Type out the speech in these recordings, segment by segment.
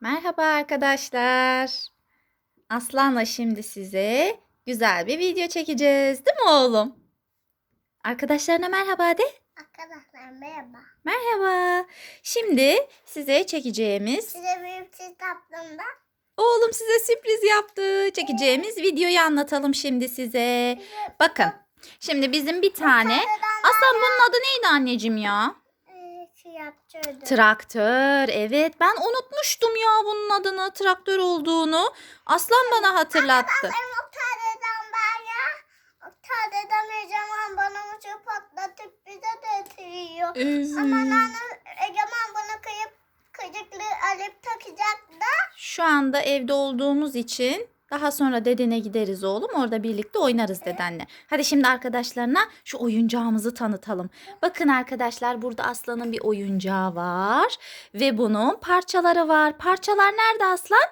Merhaba arkadaşlar. Aslan'la şimdi size güzel bir video çekeceğiz. Değil mi oğlum? Arkadaşlarına merhaba de. Arkadaşlar merhaba. Merhaba. Şimdi size çekeceğimiz, Size büyük çiz yaptığımda oğlum size sürpriz yaptı. Çekeceğimiz videoyu anlatalım şimdi size. Bakın. Şimdi bizim bir tane. Aslan bunun adı neydi anneciğim ya? Yapacaktım. Traktör. Evet ben unutmuştum ya bunun adını traktör olduğunu. Aslan bana hatırlattı. Benim o tadeden ben ya. O tadeden Egemen bana uçu patlatıp bize de atıyor. Ama anne Egemen bana kıyıp kıcıklı alıp takacak da. Şu anda evde olduğumuz için daha sonra dedene gideriz oğlum. Orada birlikte oynarız dedenle. Hadi şimdi arkadaşlarına şu oyuncağımızı tanıtalım. Bakın arkadaşlar burada Aslan'ın bir oyuncağı var. Ve bunun parçaları var. Parçalar nerede Aslan?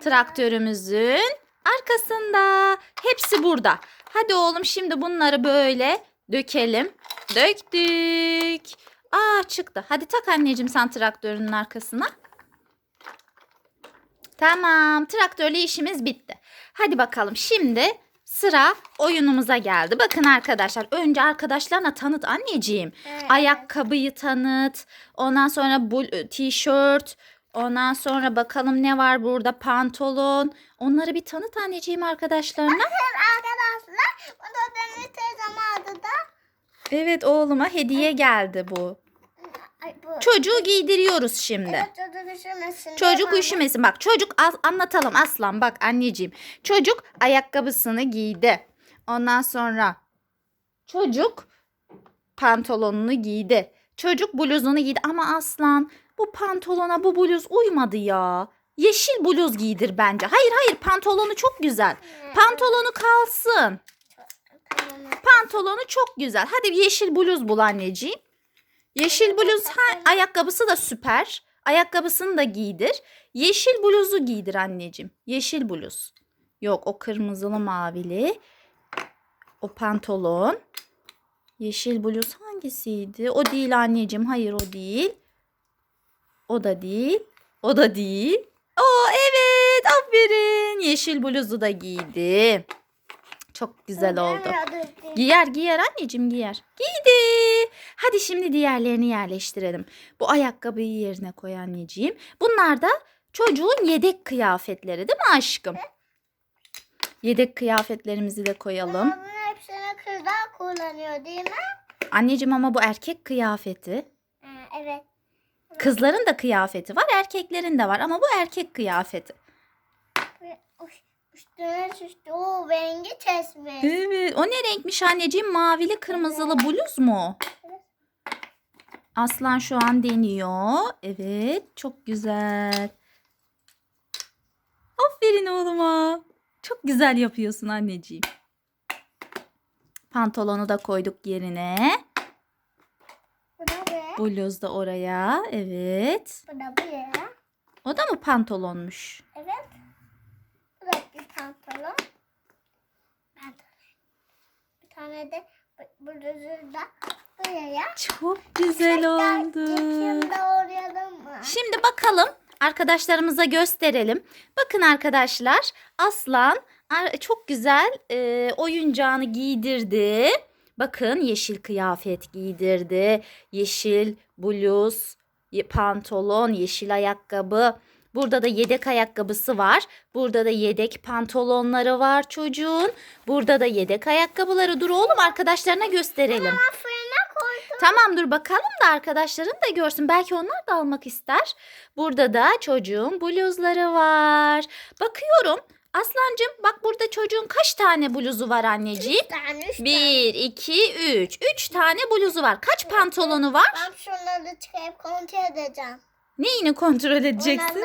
Traktörümüzün arkasında. Hepsi burada. Hadi oğlum şimdi bunları böyle dökelim. Döktük. Aa çıktı. Hadi tak anneciğim sen traktörünün arkasına. Tamam, traktörle işimiz bitti. Hadi bakalım şimdi sıra oyunumuza geldi. Bakın arkadaşlar, önce arkadaşlarına tanıt anneciğim. Evet. Ayakkabıyı tanıt. Ondan sonra bu tişört. Ondan sonra bakalım ne var burada? Pantolon. Onları bir tanıt anneciğim arkadaşlarına. Arkadaşlar bu da benim teyzem adı da. Evet oğluma hediye geldi bu. Ay, bu. Çocuğu giydiriyoruz şimdi. Evet çocuk üşümesin. Çocuk üşümesin. Bak çocuk az anlatalım aslan bak anneciğim. Çocuk ayakkabısını giydi. Ondan sonra çocuk pantolonunu giydi. Çocuk bluzunu giydi ama aslan bu pantolona bu bluz uymadı ya. Yeşil bluz giydir bence. Hayır hayır pantolonu çok güzel. Pantolonu kalsın. Pantolonu çok güzel. Hadi yeşil bluz bul anneciğim. Yeşil bluz ha, ayakkabısı da süper. Ayakkabısını da giydir. Yeşil bluzu giydir anneciğim. Yeşil bluz. Yok o kırmızılı mavili. O pantolon. Yeşil bluz hangisiydi? O değil anneciğim. Hayır o değil. O da değil. O da değil. Oo evet aferin. Yeşil bluzu da giydi. Çok güzel oldu. Giyer giyer anneciğim giyer. Giydi. Hadi şimdi diğerlerini yerleştirelim. Bu ayakkabıyı yerine koy anneciğim. Bunlar da çocuğun yedek kıyafetleri değil mi aşkım? Yedek kıyafetlerimizi de koyalım. Ama bunun hepsini kızlar kullanıyor değil mi? Anneciğim ama bu erkek kıyafeti. Ha, evet. Kızların da kıyafeti var, erkeklerin de var ama bu erkek kıyafeti. Üstüne süslü. O rengi kesmiş. Evet. O ne renkmiş anneciğim? Mavili kırmızılı bluz mu? Aslan şu an deniyor. Evet. Çok güzel. Aferin oğluma. Çok güzel yapıyorsun anneciğim. Pantolonu da koyduk yerine. Bluz da oraya. Evet. Bu da bu ya. O da mı pantolonmuş? Evet. Bu da bir pantolon. Pantolon. Bir tane de bluzu da buraya. Çok güzel oldu. Şimdi orayalım mı? Şimdi bakalım arkadaşlarımıza gösterelim. Bakın arkadaşlar Aslan çok güzel e, oyuncağını giydirdi. Bakın yeşil kıyafet giydirdi. Yeşil bluz, pantolon, yeşil ayakkabı. Burada da yedek ayakkabısı var. Burada da yedek pantolonları var çocuğun. Burada da yedek ayakkabıları. Dur oğlum arkadaşlarına gösterelim. Koydum. Tamam dur bakalım da arkadaşların da görsün. Belki onlar da almak ister. Burada da çocuğun bluzları var. Bakıyorum. Aslancığım bak burada çocuğun kaç tane bluzu var anneciğim? Bir tane, üç tane. Bir, iki, üç. Üç tane bluzu var. Kaç pantolonu var? Ben şunları çıkarıp kontrol edeceğim. Neyini kontrol edeceksin?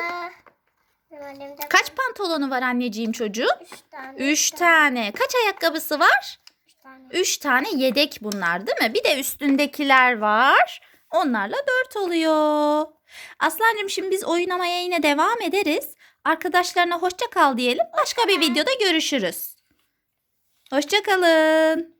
Kaç pantolonu var anneciğim çocuğun? Üç tane. Üç tane. Kaç ayakkabısı var? Üç tane. Yedek bunlar değil mi? Bir de üstündekiler var. Onlarla dört oluyor. Aslancığım şimdi biz oynamaya yine devam ederiz. Arkadaşlarına hoşça kal diyelim. Başka bir videoda görüşürüz. Hoşça kalın.